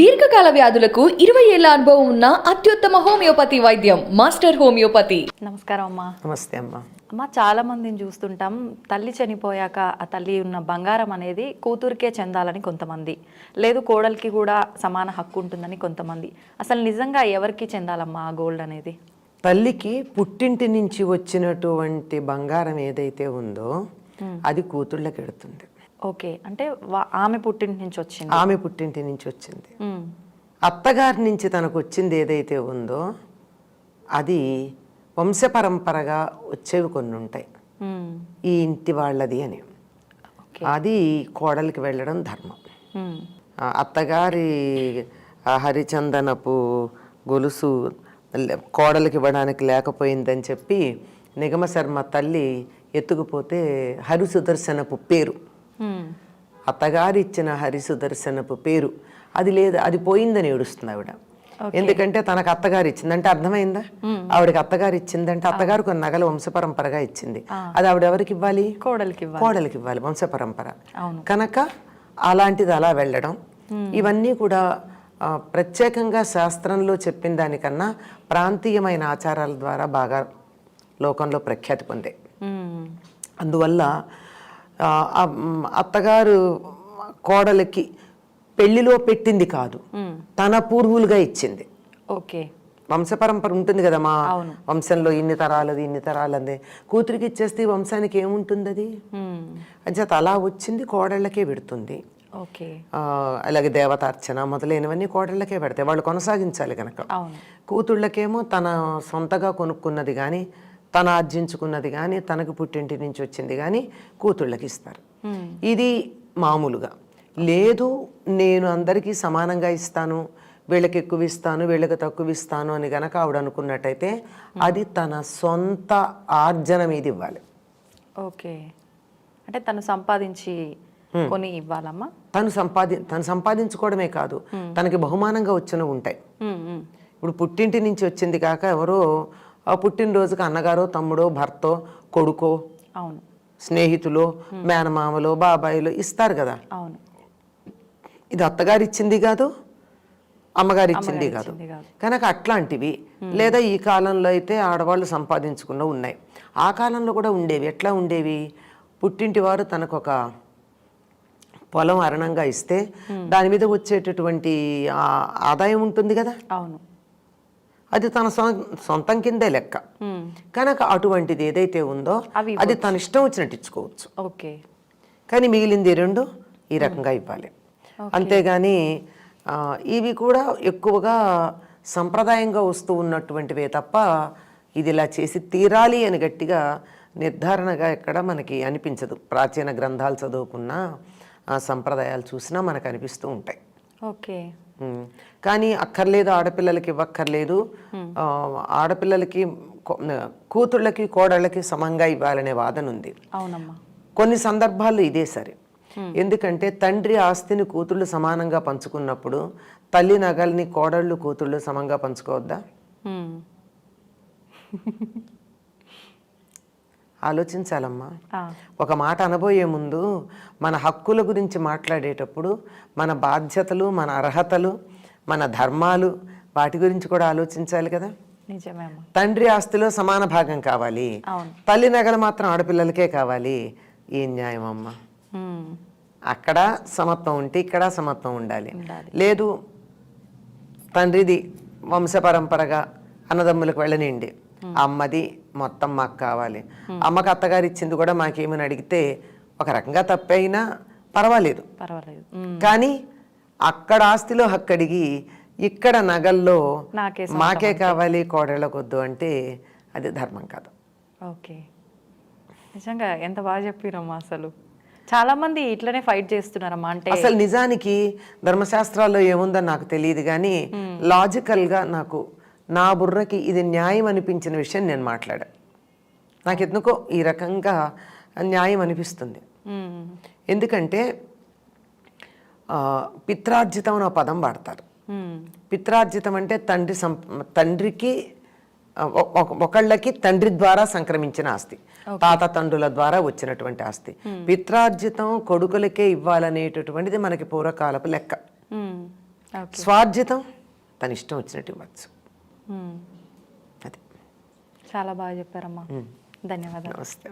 దీర్ఘకాల వ్యాధులకు ఇరవై ఏళ్ళ అనుభవం ఉన్న అత్యుత్తమ హోమియోపతి వైద్యం మాస్టర్ హోమియోపతి. నమస్కారం అమ్మా. నమస్తే అమ్మ. అమ్మ చాలా మందిని చూస్తుంటాం. తల్లి చనిపోయాక ఆ తల్లి ఉన్న బంగారం అనేది కూతురికే చెందాలని కొంతమంది. లేదు కోడలికి కూడా సమాన హక్కు ఉంటుందని కొంతమంది. అసలు నిజంగా ఎవరికి చెందాలమ్మా ఆ గోల్డ్ అనేది? తల్లికి పుట్టింటి నుంచి వచ్చినటువంటి బంగారం ఏదైతే ఉందో అది కూతుళ్ళకి ఎడుతుంది. ఓకే. అంటే ఆమె పుట్టింటి నుంచి వచ్చింది. ఆమె పుట్టింటి నుంచి వచ్చింది. అత్తగారి నుంచి తనకు వచ్చింది ఏదైతే ఉందో అది వంశపరంపరగా వచ్చేవి కొన్ని ఉంటాయి. ఈ ఇంటి వాళ్ళది అని. అది కోడలికి వెళ్ళడం ధర్మం. అత్తగారి హరిచందనపు గొలుసు కోడలికి ఇవ్వడానికి లేకపోయిందని చెప్పి నిగమ శర్మ తల్లి ఎత్తుకుపోతే హరి సుదర్శనపు పేరు. ఉమ్, అత్తగారు ఇచ్చిన హరి సుదర్శనపు పేరు. అది లేదు అది పోయిందని ఏడుస్తుంది ఆవిడ. ఎందుకంటే తనకు అత్తగారు ఇచ్చిందంటే అర్థమైందా? ఆవిడకి అత్తగారు ఇచ్చిందంటే అత్తగారు కొన్ని నగలు వంశపరంపరగా ఇచ్చింది. అది ఆవిడ ఎవరికి ఇవ్వాలి? కోడలికి కోడలికి ఇవ్వాలి వంశపరంపర. కనుక అలాంటిది అలా వెళ్ళడం. ఇవన్నీ కూడా ప్రత్యేకంగా శాస్త్రంలో చెప్పిన దానికన్నా ప్రాంతీయమైన ఆచారాల ద్వారా బాగా లోకంలో ప్రఖ్యాతి ఉమ్, అందువల్ల అత్తగారు కోడలికి పెళ్ళిలో పెట్టింది కాదు. తన పూర్వులుగా ఇచ్చింది. ఓకే. వంశపరంపర ఉంటుంది కదా మా. వంశంలో ఇన్ని తరాలది ఇన్ని తరాలది. కూతురికి ఇచ్చేస్తే వంశానికి ఏముంటుంది అది అంచేత అలా వచ్చింది కోడళ్ళకే పెడుతుంది. అలాగే దేవతార్చన మొదలైనవన్నీ కోడళ్ళకే పెడతాయి. వాళ్ళు కొనసాగించాలి కనుక కూతుళ్ళకేమో తన సొంతగా కొనుక్కున్నది కానీ తన ఆర్జించుకున్నది కానీ తనకు పుట్టింటి నుంచి వచ్చింది కానీ కూతుళ్ళకి ఇస్తారు. ఇది మామూలుగా. లేదు నేను అందరికీ సమానంగా ఇస్తాను వీళ్ళకి ఎక్కువ ఇస్తాను వీళ్ళకి తక్కువ ఇస్తాను అని గనక ఆవిడ అనుకున్నట్టయితే అది తన సొంత ఆర్జన మీద ఇవ్వాలి. ఓకే. అంటే తను సంపాదించి కొని ఇవ్వాలమ్మా? తను సంపాది తను సంపాదించుకోవడమే కాదు. తనకి బహుమానంగా వచ్చినవి ఉంటాయి. ఇప్పుడు పుట్టింటి నుంచి వచ్చింది కాక ఎవరో పుట్టినరోజుకి అన్నగారో తమ్ముడో భర్తో కొడుకో అవును. స్నేహితులో మేనమామలో బాబాయిలో ఇస్తారు కదా? అవును. ఇది అత్తగారు ఇచ్చింది కాదు? అమ్మగారు ఇచ్చింది కాదు. కనుక అట్లాంటివి లేదా ఈ కాలంలో అయితే ఆడవాళ్ళు సంపాదించుకున్న ఉన్నాయి. ఆ కాలంలో కూడా ఉండేవి. ఎట్లా ఉండేవి? పుట్టింటి వారు తనకు ఒక పొలం అరణంగా ఇస్తే దాని మీద వచ్చేటటువంటి ఆ ఆదాయం ఉంటుంది కదా? అవును. అది తన సొంతం కిందే లెక్క. కనుక అటువంటిది ఏదైతే ఉందో అది తన ఇష్టం వచ్చినట్టు ఇచ్చుకోవచ్చు. ఓకే. కానీ మిగిలింది రెండు ఈ రకంగా ఇవ్వాలి. అంతేగాని ఇవి కూడా ఎక్కువగా సంప్రదాయంగా వస్తూ ఉన్నటువంటివే తప్ప ఇది ఇలా చేసి తీరాలి అని గట్టిగా నిర్ధారణగా ఎక్కడ మనకి అనిపించదు. ప్రాచీన గ్రంథాలు చదువుకున్న ఆ సంప్రదాయాలు చూసినా మనకు అనిపిస్తూ ఉంటాయి. ఓకే. కానీ అక్కర్లేదు ఆడపిల్లలకి ఇవ్వక్కర్లేదు. ఆడపిల్లలకి కూతుళ్ళకి కోడళ్ళకి సమంగా ఇవ్వాలనే వాదన ఉంది. అవునమ్మా. కొన్ని సందర్భాల్లో ఇదే సరే. ఎందుకంటే తండ్రి ఆస్తిని కూతుళ్ళు సమానంగా పంచుకున్నప్పుడు తల్లి నగల్ని కోడళ్ళు కూతుళ్ళు సమంగా పంచుకోవద్దా? ఆలోచించాలమ్మా. ఒక మాట అనబోయే ముందు మన హక్కుల గురించి మాట్లాడేటప్పుడు మన బాధ్యతలు మన అర్హతలు మన ధర్మాలు వాటి గురించి కూడా ఆలోచించాలి కదా. తండ్రి ఆస్తిలో సమాన భాగం కావాలి. తల్లి నగలు మాత్రం ఆడపిల్లలకే కావాలి. ఏం న్యాయం అమ్మా. అక్కడ సమత్వం ఉంటే ఇక్కడ సమత్వం ఉండాలి. ఉండాలి. లేదు తండ్రిది వంశపరంపరగా అన్నదమ్ములకు వెళ్ళనిండి అమ్మది మొత్తం మాకు కావాలి. అమ్మకి అత్తగారు ఇచ్చింది కూడా మాకేమని అడిగితే ఒక రకంగా తప్పైనా పర్వాలేదు. పర్వాలేదు. కానీ అక్కడ ఆస్తిలో హక్కు అడిగి ఇక్కడ నగల్లో మాకే కావాలి కోడళ్ళకొద్దు అంటే అది ధర్మం కాదు. ఓకే. నిజంగా ఎంత బాగా చెప్పిరమ్మా అసలు. చాలా మంది ఇట్లనే ఫైట్ చేస్తున్నారమ్మా అంటే అసలు నిజానికి ధర్మశాస్త్రాల్లో ఏముందో నాకు తెలియదు కానీ లాజికల్గా నాకు నా బుర్రకి ఇది న్యాయం అనిపించిన విషయం నేను మాట్లాడా. నాకు ఎందుకో ఈ రకంగా న్యాయం అనిపిస్తుంది. ఎందుకంటే పిత్రార్జితం అనే పదం వాడతారు. పిత్రార్జితం అంటే తండ్రి సం తండ్రికి ఒకళ్ళకి తండ్రి ద్వారా సంక్రమించిన ఆస్తి. తాత తండ్రుల ద్వారా వచ్చినటువంటి ఆస్తి. పిత్రార్జితం కొడుకులకే ఇవ్వాలనేటటువంటిది మనకి పూర్వకాలపు లెక్క. స్వార్జితం తన ఇష్టం వచ్చినట్టు ఇవ్వచ్చు. అది. చాలా బాగా చెప్పారమ్మా. ధన్యవాదాలు. నమస్తే